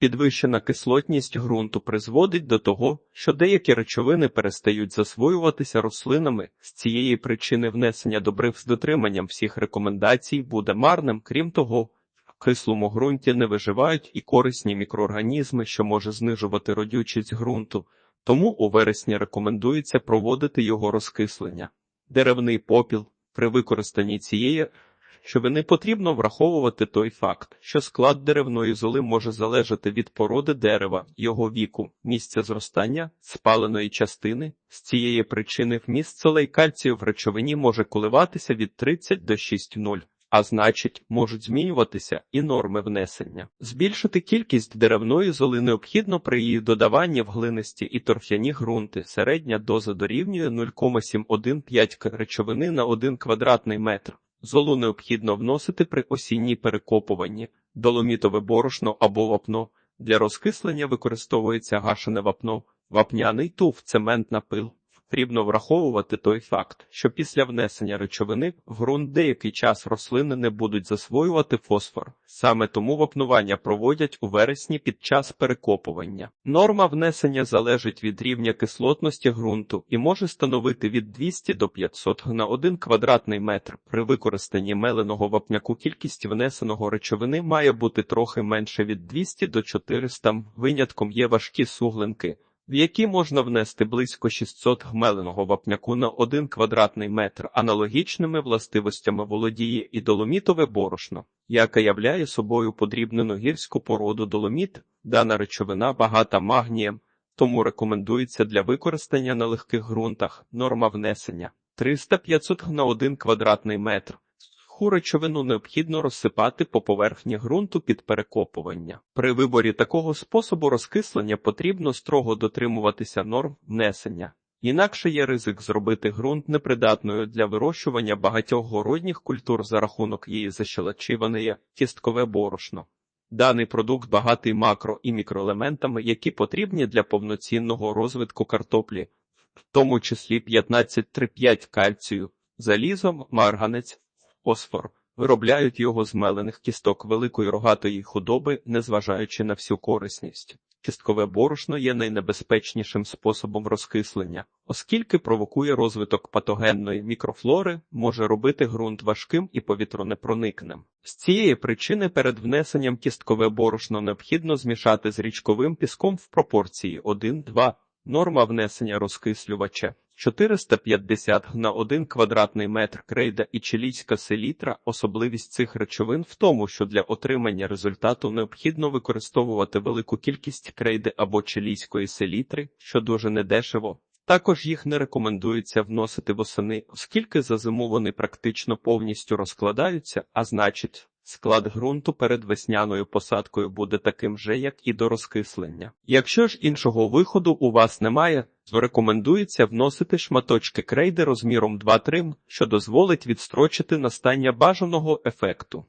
Підвищена кислотність ґрунту призводить до того, що деякі речовини перестають засвоюватися рослинами. З цієї причини внесення добрив з дотриманням всіх рекомендацій буде марним. Крім того, в кислому ґрунті не виживають і корисні мікроорганізми, що може знижувати родючість ґрунту. Тому у вересні рекомендується проводити його розкислення. Деревний попіл при використанні цієї Щоби потрібно враховувати той факт, що склад деревної золи може залежати від породи дерева, його віку, місця зростання, спаленої частини. З цієї причини вміст солей кальцію в речовині може коливатися від 30 до 6,0, а значить, можуть змінюватися і норми внесення. Збільшити кількість деревної золи необхідно при її додаванні в глинисті і торф'яні ґрунти. Середня доза дорівнює 0,715 к речовини на 1 квадратний метр. Золу необхідно вносити при осінній перекопуванні, доломітове борошно або вапно. Для розкислення використовується гашене вапно, вапняний туф, цементна пил. Потрібно враховувати той факт, що після внесення речовини в ґрунт деякий час рослини не будуть засвоювати фосфор. Саме тому вапнування проводять у вересні під час перекопування. Норма внесення залежить від рівня кислотності ґрунту і може становити від 200 до 500 на 1 квадратний метр. При використанні меленого вапняку кількість внесеного речовини має бути трохи менше від 200 до 400. Винятком є важкі суглинки в які можна внести близько 600 гмеленого вапняку на 1 квадратний метр, аналогічними властивостями володіє і доломітове борошно, яке являє собою подрібнену гірську породу доломіт, дана речовина багата магнієм, тому рекомендується для використання на легких ґрунтах. Норма внесення. 300-500 на 1 квадратний метр. Суху речовину необхідно розсипати по поверхні ґрунту під перекопування. При виборі такого способу розкислення потрібно строго дотримуватися норм внесення. Інакше є ризик зробити ґрунт непридатною для вирощування багатьох городніх культур за рахунок її защелачиваної кісткове борошно. Даний продукт багатий макро і мікроелементами, які потрібні для повноцінного розвитку картоплі, в тому числі 15,3,5 кальцію, залізом, марганець, фосфор. Виробляють його з мелених кісток великої рогатої худоби, незважаючи на всю корисність. Кісткове борошно є найнебезпечнішим способом розкислення, оскільки провокує розвиток патогенної мікрофлори, може робити ґрунт важким і повітронепроникним. З цієї причини перед внесенням кісткове борошно необхідно змішати з річковим піском в пропорції 1-2. Норма внесення розкислювача 450 на 1 квадратний метр крейда і чилійська селітра. Особливість цих речовин в тому, що для отримання результату необхідно використовувати велику кількість крейди або чилійської селітри, що дуже недешево. Також їх не рекомендується вносити восени, оскільки за зиму вони практично повністю розкладаються, а значить, Склад ґрунту перед весняною посадкою буде таким же, як і до розкислення. Якщо ж іншого виходу у вас немає, то рекомендується вносити шматочки крейди розміром 2-3, що дозволить відстрочити настання бажаного ефекту.